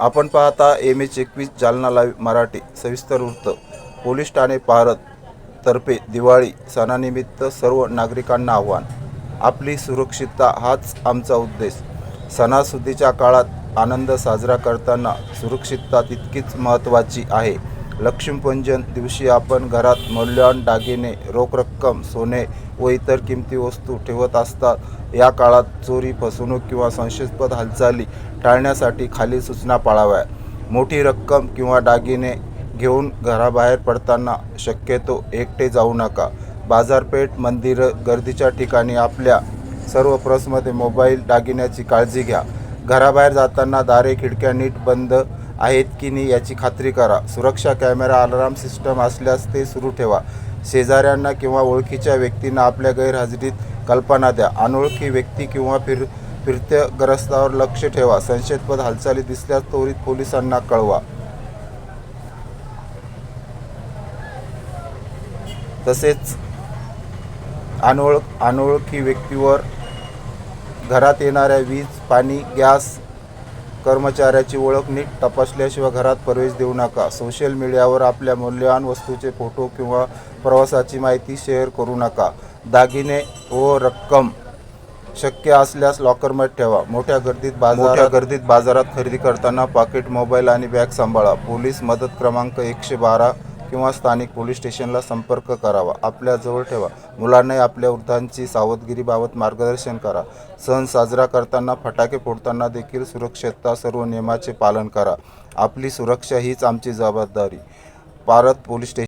आपण पाहता M H एकवीस जालना लाईव्ह मराठी सविस्तर वृत्त. पोलीस ठाणे भारत तर्फे दिवाळी सणानिमित्त सर्व नागरिकांना आव्हान. आपली सुरक्षितता हाच आमचा उद्देश. सणासुदीच्या काळात आनंद साजरा करताना सुरक्षितता तितकीच महत्त्वाची आहे. लक्ष्मीपूजन दिवशी आपण घरात मौल्यवान दागिने रोख रक्कम सोने व इतर किमती वस्तू ठेवत असतात. या काळात चोरी फसवणूक किंवा संशयास्पद हालचाली टाळण्यासाठी खालील सूचना पाळाव्या मोठी रक्कम किंवा दागिने घेऊन घराबाहेर पडताना शक्यतो एकटे जाऊ नका. बाजारपेठ मंदिरं गर्दीच्या ठिकाणी आपल्या सर्व पर्समध्ये मोबाईल दागिन्याची काळजी घ्या. घराबाहेर जाताना दारे खिडक्या नीट बंद आहेत की नाही याची खात्री करा. सुरक्षा कॅमेरा अलाराम सिस्टम असल्यास ते सुरू ठेवा. शेजाऱ्यांना किंवा ओळखीच्या व्यक्तींना आपल्या गैरहजेरीत कल्पना द्या. अनोळखी व्यक्ती किंवा फिर फिरत्या ग्रस्तावर लक्ष ठेवा. संशयास्पद हालचाली दिसल्यास त्वरित पोलिसांना कळवा. तसेच अनोळख अनोळखी व्यक्तीवर घरात येणाऱ्या वीज पाणी गॅस कर्मचाऱ्याची ओळख नीट तपासल्याशिवाय घरात प्रवेश देऊ नका. सोशल मीडियावर आपल्या मूल्यवान वस्तूचे फोटो किंवा प्रवासाची माहिती शेअर करू नका. दागिने व रक्कम शक्य असल्यास लॉकरमध्ये ठेवा. मोठ्या गर्दीत बाजार गर्दीत बाजारात खरेदी करताना पाकिट मोबाईल आणि बॅग सांभाळा. पोलीस मदत क्रमांक एकशे बारा किंवा स्थानिक पोलीस स्टेशनला संपर्क करावा. आपल्याजवळ ठेवा. मुलांनाही आपल्या वृद्धांची सावधगिरीबाबत मार्गदर्शन करा. सण साजरा करताना फटाके फोडताना देखील सुरक्षितता सर्व नियमाचे पालन करा. आपली सुरक्षा हीच आमची जबाबदारी. पारत पोलीस स्टेशन